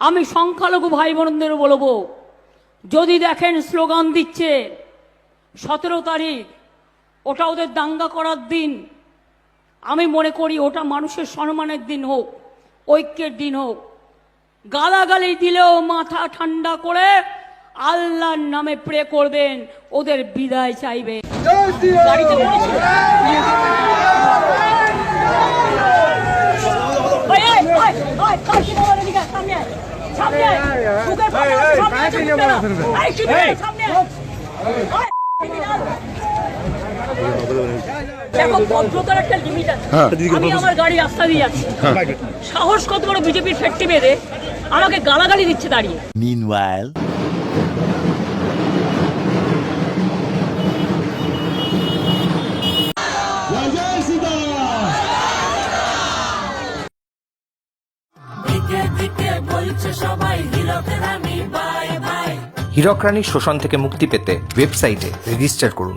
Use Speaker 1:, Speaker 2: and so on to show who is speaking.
Speaker 1: আমি সংখ্যালঘু ভাই বোনদের বলব যদি দেখেন স্লোগান দিচ্ছে সতেরো তারিখ ওটা ওদের দাঙ্গা করার দিন আমি মনে করি ওটা মানুষের সম্মানের দিন হোক ঐক্যের দিন হোক গালাগালি দিলেও মাথা ঠান্ডা করে আল্লাহর নামে প্রে করবেন ওদের বিদায় চাইবে গাড়িতে দেখো ভদ্রতার একটা লিমিট আছে। আমি আমার গাড়ি রাস্তা দিয়ে যাচ্ছি। সাহস কত বড় বিজেপির ফ্যাক্টরি বেঁধে আমাকে গালাগালি দিচ্ছে দাঁড়িয়ে।
Speaker 2: Meanwhile.
Speaker 3: হীরক রানীর শোষণ থেকে মুক্তি পেতে ওয়েবসাইটে রেজিস্টার করুন